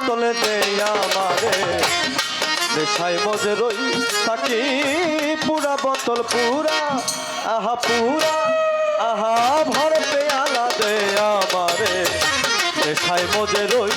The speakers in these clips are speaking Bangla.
বোতল দে আমারে। নেশায় মজে রই থাকি, পুরা বোতল পুরা, আহা পুরা, আহা ভর পেয়ালা দে আমারে। নেশায় মজে রই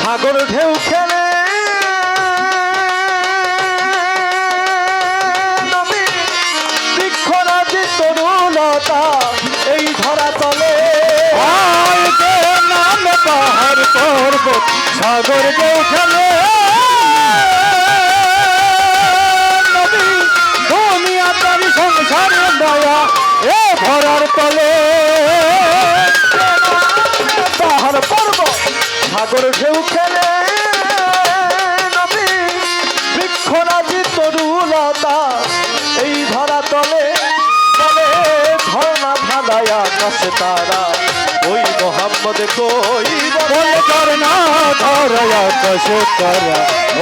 সাগর ঢেউ খেলে। বৃক্ষরাজি তরুলতা এই পাহাড় সাগর যে খেলে। দুনিয়া তারি সংসারে দয়া এ ধরার তলে। বৃক্ষরাজি তরুলতা এই ধরা তলে তলে ঝর্ণা ধাঁধায় আকাশে তারা। ওই মোহাম্মদ কই বলে? করনা ধরয়া কশে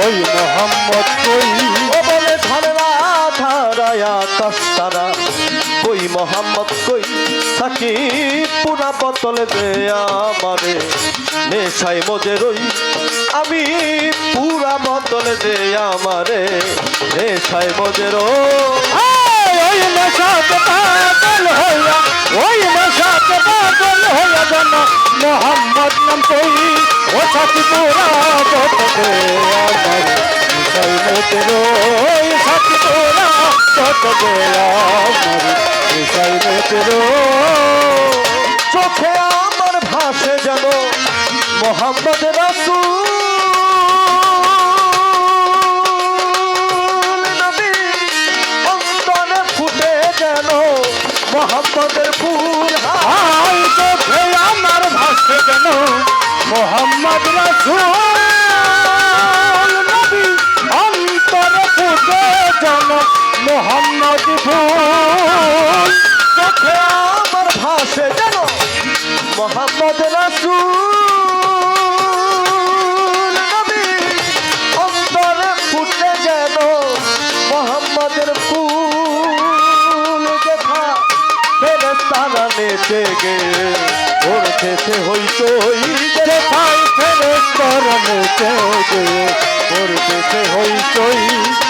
ওই মোহাম্মদ কই? বলে ঝর্ণা ধারায় আকাশ তারা। ওই মোহাম্মদ কই? থাকি পুরা বোতল দে আমারে। নেশায় মজে রই আমি পুরা বোতল দে আমারে নেশায় মজে রই আয় ওই নেশাতে পাগল হইয়া, ওই নেশাতে পাগল হইয়া যেন মোহাম্মদ নাম কই ও সাথী যত দে আমার চোখে আমার ভাসে যেন মোহাম্মদ রাসূল মোহাম্মদ রাসূল, নবী অন্তরে ফুটে যেন মোহাম্মদ ফুল চোখে আমার ভাসে যেন মোহাম্মদ রাসূল, নবী অন্তরে ফুটে যেন মোহাম্মদের ফুল। দেখা ফেরেস্তারা নেচে গে ওরতেছে হইচই ফেরেস্তার নেচে গে করতেছে হইচই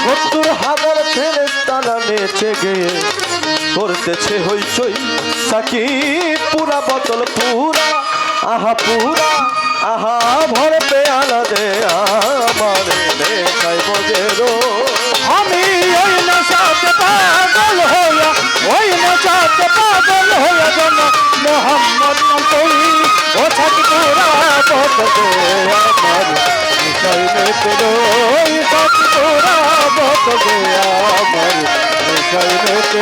সত্তর হাজার ফেরেস্তারা নেচে গে করতেছে হইচই সাকি পুরা বোতল পুরা, আহা পুরা, আহা ভর পেয়ালা দে আমার নেশায় মজে রো আমি ওই নেশাতে পাগল হইয়া নেশাতে পাগল হইয়া যেন মোহাম্মদ কই ও তোরা বত দে আমার থাকি তোরা বত দে আমার মিশাই মেতে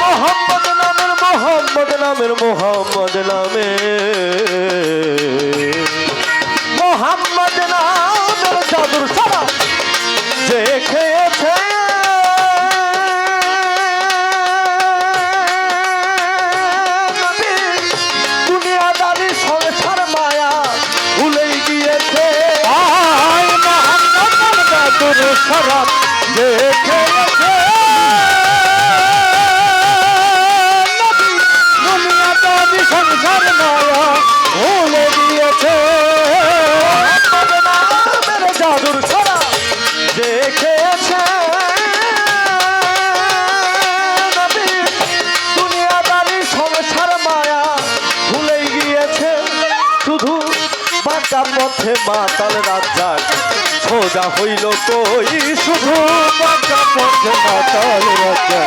মোহাম্মদ নামের মোহাম্মদ নামের মোহাম্মদ নামে। মোহাম্মদ নামের জাদুর সারা জাদুর শরৎ যে খেয়েছে। নবী সংসার মায়া ভুলে দিয়েছে দেখেছে মাতাল রাজ্জাক সোজা হইল কই? শুধু বাঁকা পথে মাতাল রাজা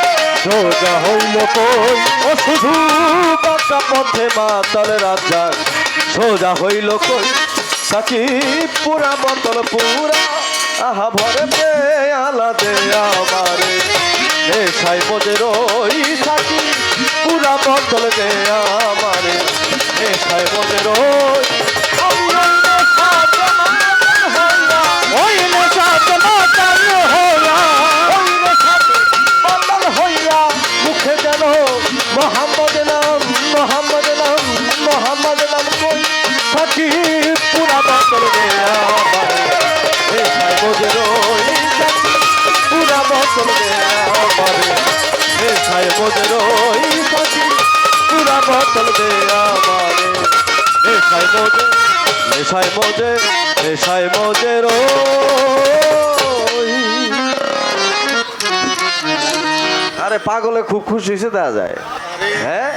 সোজা হইল কই? ও শুধু বাঁকা পথে মাতাল রাজা। সোজা হইল কই? সাকি পুরা বোতল পুরা। আহা ভরে পে আলা দে আমারে নেশাই মজে রই সাকি পুরা বোতল দে আমারে। নেশাই মজে রই নেশাই মজে নেশাই মজে নেশাই মজে নেশাই আরে পাগলে খুব খুশি হয়েছে দেওয়া যায়। হ্যাঁ?